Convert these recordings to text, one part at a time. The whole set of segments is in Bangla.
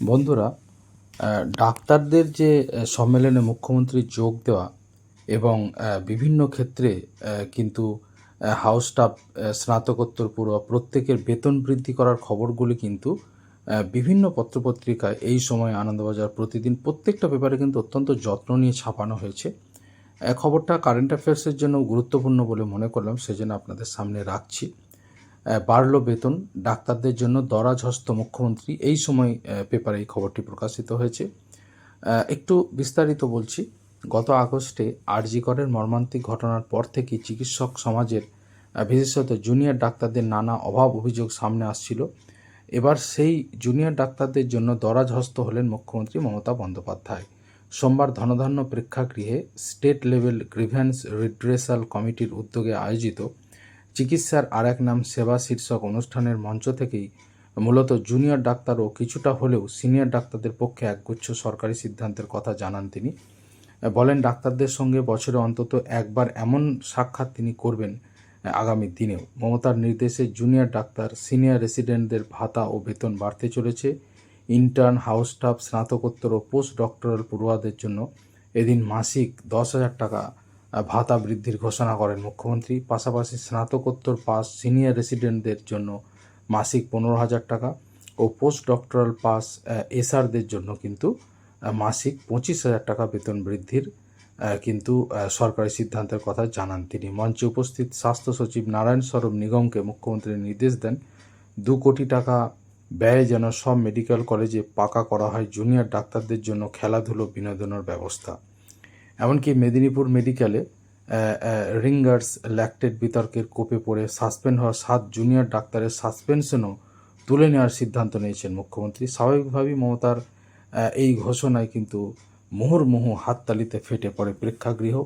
বন্ধুরা ডাক্তারদের যে সম্মেলনে মুখ্যমন্ত্রী যোগ দেওয়া এবং বিভিন্ন ক্ষেত্রে কিন্তু হাউস স্টাফ স্নাতকোত্তর পড়ুয়া প্রত্যেকের বেতন বৃদ্ধি করার খবরগুলি কিন্তু বিভিন্ন পত্রপত্রিকায় এই সময় আনন্দবাজার প্রতিদিন প্রত্যেকটা পেপারে কিন্তু অত্যন্ত যত্ন নিয়ে ছাপানো হয়েছে। খবরটা কারেন্ট অ্যাফেয়ার্সের জন্য গুরুত্বপূর্ণ বলে মনে করলাম, সেজন্য আপনাদের সামনে রাখছি। বাড়ল বেতন। ডাক্তারদের জন্য দরাজ হস্ত মুখ্যমন্ত্রী এই সময় পেপারে এই খবরটি প্রকাশিত হয়েছে। একটু বিস্তারিত বলছি। গত আগস্টে আরজিকরের মর্মান্তিক ঘটনার পর থেকেই চিকিৎসক সমাজের বিশেষত জুনিয়র ডাক্তারদের নানা অভাব অভিযোগ সামনে আসছিল। এবার সেই জুনিয়র ডাক্তারদের জন্য দরাজ হস্ত হলেন মুখ্যমন্ত্রী মমতা বন্দ্যোপাধ্যায়। সোমবার ধনধান্য প্রেক্ষাগৃহে স্টেট লেভেল গ্রিভ্যান্স রিড্রেসাল কমিটির উদ্যোগে আয়োজিত চিকিৎসার আর এক নাম সেবা শীর্ষক অনুষ্ঠানের মঞ্চ থেকেই মূলত জুনিয়র ডাক্তার ও কিছুটা হলেও সিনিয়র ডাক্তারদের পক্ষে একগুচ্ছ সরকারি সিদ্ধান্তের কথা জানান তিনি। বলেন, ডাক্তারদের সঙ্গে বছরে অন্তত একবার এমন সাক্ষাৎ তিনি করবেন আগামী দিনেও। মমতার নির্দেশে জুনিয়র ডাক্তার, সিনিয়র রেসিডেন্টদের ভাতা ও বেতন বাড়তে চলেছে। ইন্টার্ন, হাউস স্টাফ, স্নাতকোত্তর ও পোস্ট ডক্টরাল পড়ুয়াদের জন্য এদিন মাসিক দশ হাজার টাকা ভাতা বৃদ্ধির ঘোষণা করেন মুখ্যমন্ত্রী। পাশাপাশি স্নাতকোত্তর পাস সিনিয়র রেসিডেন্টদের জন্য মাসিক পনেরো হাজার টাকা ও পোস্ট ডক্টরাল পাস এসআরদের জন্য কিন্তু মাসিক পঁচিশ হাজার টাকা বেতন বৃদ্ধির কিন্তু সরকারি সিদ্ধান্তের কথা জানান তিনি। মঞ্চে উপস্থিত স্বাস্থ্য সচিব নারায়ণ স্বরূপ নিগমকে মুখ্যমন্ত্রী নির্দেশ দেন, দু কোটি টাকা ব্যয়ে যেন সব মেডিকেল কলেজে পাকা করা হয় জুনিয়র ডাক্তারদের জন্য খেলাধুলো বিনোদনের ব্যবস্থা। এমনকি মেদিনীপুর মেডিকেলে রিঙ্গার্স ল্যাকটেড বিতর্কের কোপে পড়ে সাসপেন্ড হওয়া সাত জুনিয়র ডাক্তারের সাসপেনশনও তুলে নেওয়ার সিদ্ধান্ত নিয়েছেন মুখ্যমন্ত্রী। স্বাভাবিকভাবেই মমতার এই ঘোষণায় কিন্তু মুহুর্মুহু হাততালিতে ফেটে পড়ে প্রেক্ষাগৃহ।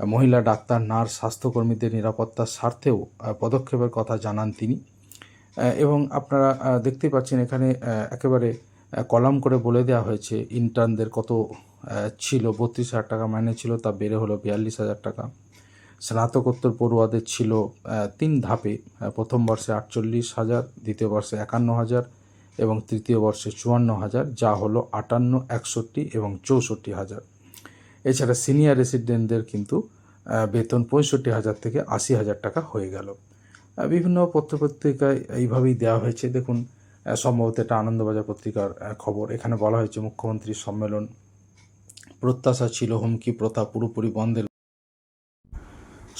মহিলা ডাক্তার নার্স স্বাস্থ্যকর্মীদের নিরাপত্তার স্বার্থেও পদক্ষেপের কথা জানান তিনি। এবং আপনারা আহ, দেখতেই পাচ্ছেন এখানে একেবারে কলাম করে বলে দেওয়া হয়েছে ইন্টার্নদের কত ছিল, বত্রিশ হাজার টাকা মাইনে ছিল, তা বেড়ে হলো বিয়াল্লিশ হাজার টাকা। স্নাতকোত্তর পড়ুয়াদের ছিল তিন ধাপে প্রথম বর্ষে আটচল্লিশ হাজার, দ্বিতীয় বর্ষে একান্ন হাজার এবং তৃতীয় বর্ষে চুয়ান্ন হাজার, যা হলো আটান্ন, একষট্টি এবং চৌষট্টি হাজার। এছাড়া সিনিয়র রেসিডেন্টদের কিন্তু বেতন পঁয়ষট্টি হাজার থেকে আশি হাজার টাকা হয়ে গেল। বিভিন্ন পত্রপত্রিকায় এইভাবেই দেওয়া হয়েছে। দেখুন সম্ভবত এটা আনন্দবাজার পত্রিকার খবর। এখানে বলা হয়েছে মুখ্যমন্ত্রীর সম্মেলন প্রত্যাশা ছিল হুমকি প্রথা পুরোপুরি বন্ধের।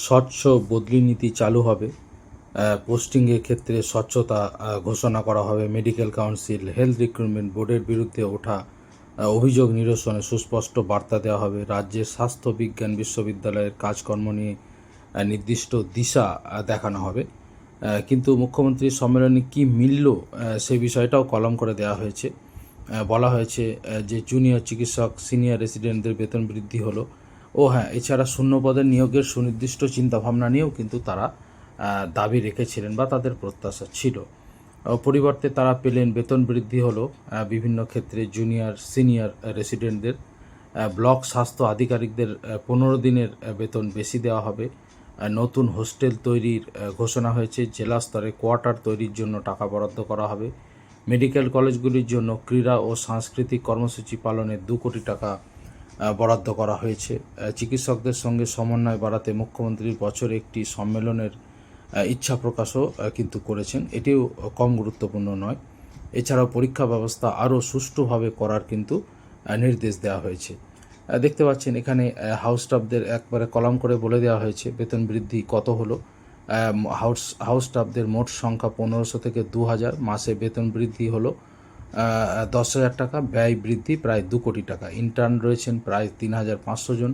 স্বচ্ছ বদলি নীতি চালু হবে। পোস্টিংয়ের ক্ষেত্রে স্বচ্ছতা ঘোষণা করা হবে। মেডিকেল কাউন্সিল হেলথ রিক্রুটমেন্ট বোর্ডের বিরুদ্ধে ওঠা অভিযোগ নিরসনে সুস্পষ্ট বার্তা দেওয়া হবে। রাজ্যের স্বাস্থ্য বিজ্ঞান বিশ্ববিদ্যালয়ের কাজকর্ম নিয়ে নির্দিষ্ট দিশা দেখানো হবে। কিন্তু মুখ্যমন্ত্রীর সম্মেলনে কি মিলল সেই বিষয়টাও কলম করে দেওয়া হয়েছে। বলা হয়েছে যে জুনিয়র চিকিৎসক সিনিয়র রেসিডেন্টদের বেতন বৃদ্ধি হলো। ও হ্যাঁ এছাড়া শূন্য পদের নিয়োগের সুনির্দিষ্ট চিন্তাভাবনা নিয়েও কিন্তু তারা দাবি রেখেছিলেন বা তাদের প্রত্যাশা ছিল। পরিবর্তে তারা পেলেন বেতন বৃদ্ধি হলো বিভিন্ন ক্ষেত্রে জুনিয়র সিনিয়র রেসিডেন্টদের ব্লক স্বাস্থ্য আধিকারিকদের পনেরো দিনের বেতন বেশি দেওয়া হবে। নতুন হোস্টেল তৈরির ঘোষণা হয়েছে, জেলা স্তরে কোয়ার্টার তৈরির জন্য টাকা বরাদ্দ করা হবে। মেডিকেল কলেজগুলির জন্য ক্রীড়া ও সাংস্কৃতিক কর্মসূচি পালনে দু কোটি টাকা বরাদ্দ করা হয়েছে। চিকিৎসকদের সঙ্গে সমন্বয় বাড়াতে মুখ্যমন্ত্রীর বছরে একটি সম্মেলনের ইচ্ছা প্রকাশও কিন্তু করেছেন। এটিও কম গুরুত্বপূর্ণ নয়। এছাড়াও পরীক্ষা ব্যবস্থা আরও সুষ্ঠুভাবে করার কিন্তু নির্দেশ দেওয়া হয়েছে। দেখতে পাচ্ছেন এখানে হাউস স্টাফদের একবারে কলাম করে বলে দেওয়া হয়েছে, বেতন বৃদ্ধি কত হলো? হাউস হাউস স্টাফদের মোট সংখ্যা পনেরোশো থেকে দু হাজার মাসে বেতন বৃদ্ধি হলো দশ হাজার টাকা, ব্যয় বৃদ্ধি প্রায় দু কোটি টাকা। ইন্টার্ন রয়েছেন প্রায় তিন হাজার পাঁচশো জন।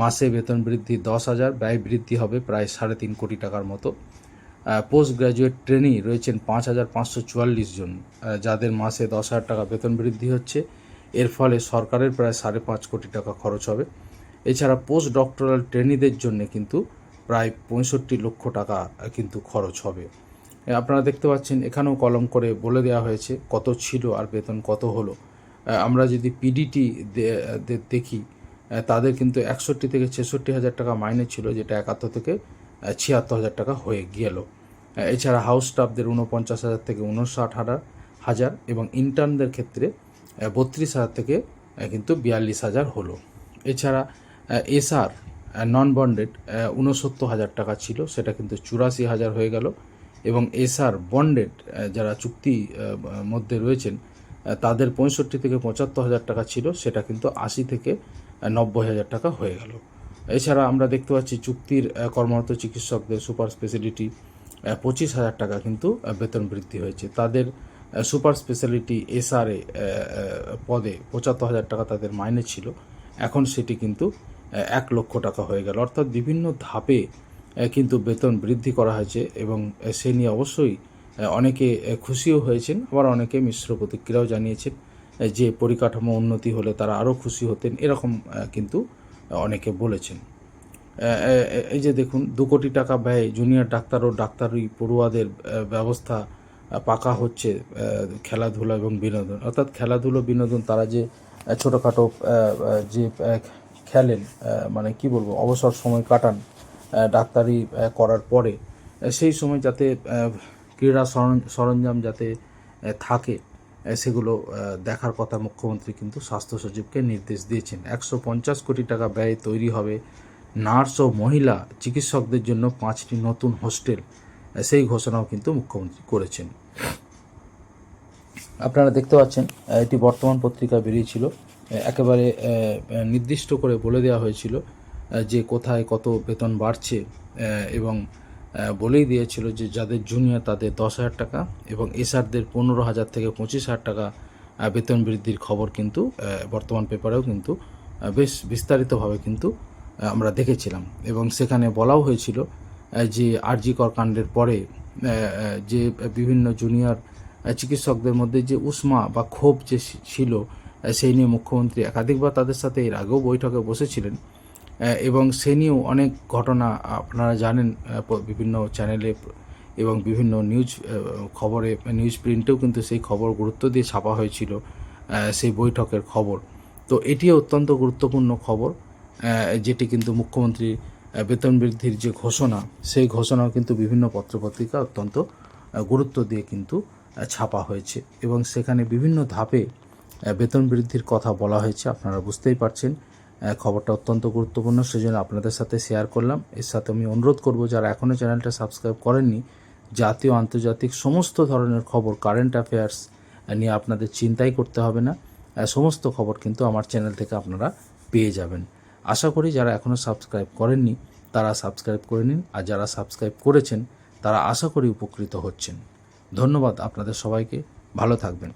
মাসে বেতন বৃদ্ধি দশ হাজার ব্যয় বৃদ্ধি হবে প্রায় সাড়ে তিন কোটি টাকার মতো। পোস্ট গ্র্যাজুয়েট ট্রেনি রয়েছেন পাঁচ হাজার পাঁচশো চুয়াল্লিশ জন। যাদের মাসে দশ হাজার টাকা বেতন বৃদ্ধি হচ্ছে, এর ফলে সরকারের প্রায় সাড়ে পাঁচ কোটি টাকা খরচ হবে। এছাড়া পোস্ট ডক্টরাল ট্রেনিদের জন্য কিন্তু প্রায় পঁয়ষট্টি লক্ষ টাকা কিন্তু খরচ হবে। আপনারা দেখতে পাচ্ছেন, এখানেও কলম করে বলে দেওয়া হয়েছে কত ছিল আর বেতন কত হলো। আমরা যদি পিডিটি দেখি তাদের কিন্তু একষট্টি থেকে ছেষট্টি হাজার টাকা মাইনে ছিল, যেটা একাত্তর থেকে ছিয়াত্তর হাজার টাকা হয়ে গেল। এছাড়া হাউস স্টাফদের উনপঞ্চাশ হাজার থেকে উনষাট হাজার হাজার এবং ইন্টার্নদের ক্ষেত্রে বত্রিশ হাজার থেকে কিন্তু বিয়াল্লিশ হাজার হলো। এছাড়া এসআর নন বন্ডেড উনসত্তর হাজার টাকা ছিল, সেটা কিন্তু চুরাশি হাজার হয়ে গেল। এবং এসআর বন্ডেড যারা চুক্তি মধ্যে রয়েছেন তাদের পঁয়ষট্টি থেকে পঁচাত্তর হাজার টাকা ছিল, সেটা কিন্তু আশি থেকে নব্বই হাজার টাকা হয়ে গেল। এছাড়া আমরা দেখতে পাচ্ছি চুক্তির কর্মরত চিকিৎসকদের সুপার স্পেশালিটি পঁচিশ হাজার টাকা কিন্তু বেতন বৃদ্ধি হয়েছে। তাদের সুপার স্পেশালিটি এসআরএ পদে পঁচাত্তর হাজার টাকা তাদের মাইনে ছিল। এখন সেটি কিন্তু এক লক্ষ টাকা হয়ে গেল। অর্থাৎ বিভিন্ন ধাপে কিন্তু বেতন বৃদ্ধি করা হয়েছে এবং সে নিয়ে অবশ্যই অনেকে খুশিও হয়েছেন। আবার অনেকে মিশ্র প্রতিক্রিয়াও জানিয়েছেন যে পরিকাঠামো উন্নতি হলে তারা আরও খুশি হতেন, এরকম কিন্তু অনেকে বলেছেন। এই যে দেখুন, দু কোটি টাকা ব্যয় জুনিয়র ডাক্তার ও ডাক্তারি পড়ুয়াদের ব্যবস্থা পাকা হচ্ছে খেলাধুলা এবং বিনোদন। অর্থাৎ খেলাধুলো বিনোদন তারা যে ছোটোখাটো যে খেলেন মানে কি বলব, অবসর সময় কাটান ডাক্তারি করার পরে সেই সময় যাতে ক্রীড়া সরঞ্জাম যাতে থাকে সেগুলো দেখার কথা মুখ্যমন্ত্রী কিন্তু স্বাস্থ্য সচিবকে নির্দেশ দিয়েছেন। একশো পঞ্চাশ কোটি টাকা ব্যয় তৈরি হবে নার্স ও মহিলা চিকিৎসকদের জন্য পাঁচটি নতুন হোস্টেল সেই ঘোষণাও কিন্তু মুখ্যমন্ত্রী করেছেন। আপনারা দেখতে পাচ্ছেন এটি বর্তমান পত্রিকা বেরিয়েছিল। একেবারে নির্দিষ্ট করে বলে দেওয়া হয়েছিল যে কোথায় কত বেতন বাড়ছে এবং বলেই দিয়েছিল যে যাদের জুনিয়র তাদের দশ হাজার টাকা এবং এসআরদের পনেরো হাজার থেকে পঁচিশ হাজার টাকা বেতন বৃদ্ধির খবর কিন্তু বর্তমান পেপারেও কিন্তু বেশ বিস্তারিতভাবে কিন্তু আমরা দেখেছিলাম। এবং সেখানে বলাও হয়েছিল যে আরজিকর কাণ্ডের পরে যে বিভিন্ন জুনিয়র চিকিৎসকদের মধ্যে যে উষ্মা বা ক্ষোভ যে ছিল সেই নিয়ে মুখ্যমন্ত্রী একাধিকবার তাদের সাথে এর আগেও বৈঠকে বসেছিলেন এবং সে নিয়েও অনেক ঘটনা আপনারা জানেন বিভিন্ন চ্যানেলে এবং বিভিন্ন নিউজ খবরে, নিউজ প্রিন্টেও কিন্তু সেই খবর গুরুত্ব দিয়ে ছাপা হয়েছিল সেই বৈঠকের খবর। তো এটি অত্যন্ত গুরুত্বপূর্ণ খবর যেটি কিন্তু মুখ্যমন্ত্রী বেতন বৃদ্ধির যে ঘোষণা, সেই ঘোষণাও কিন্তু বিভিন্ন পত্রপত্রিকা অত্যন্ত গুরুত্ব দিয়ে কিন্তু ছাপা হয়েছে। এবং সেখানে বিভিন্ন ধাপে বেতন বৃদ্ধির কথা বলা হয়েছে, আপনারা বুঝতেই পারছেন। খবরটা অত্যন্ত গুরুত্বপূর্ণ, সেজন্য আপনাদের সাথে শেয়ার করলাম। এর সাথে আমি অনুরোধ করব, যারা এখনও চ্যানেলটা সাবস্ক্রাইব করেননি, জাতীয়, আন্তর্জাতিক, সমস্ত ধরনের খবর কারেন্ট অ্যাফেয়ার্স নিয়ে আপনাদের চিন্তাই করতে হবে না। সমস্ত খবর কিন্তু আমার চ্যানেল থেকে আপনারা পেয়ে যাবেন। আশা করি যারা এখনও সাবস্ক্রাইব করেননি, তারা সাবস্ক্রাইব করে নিন, আর যারা সাবস্ক্রাইব করেছেন, তারা আশা করি উপকৃত হচ্ছেন। ধন্যবাদ আপনাদের সবাইকে, ভালো থাকবেন।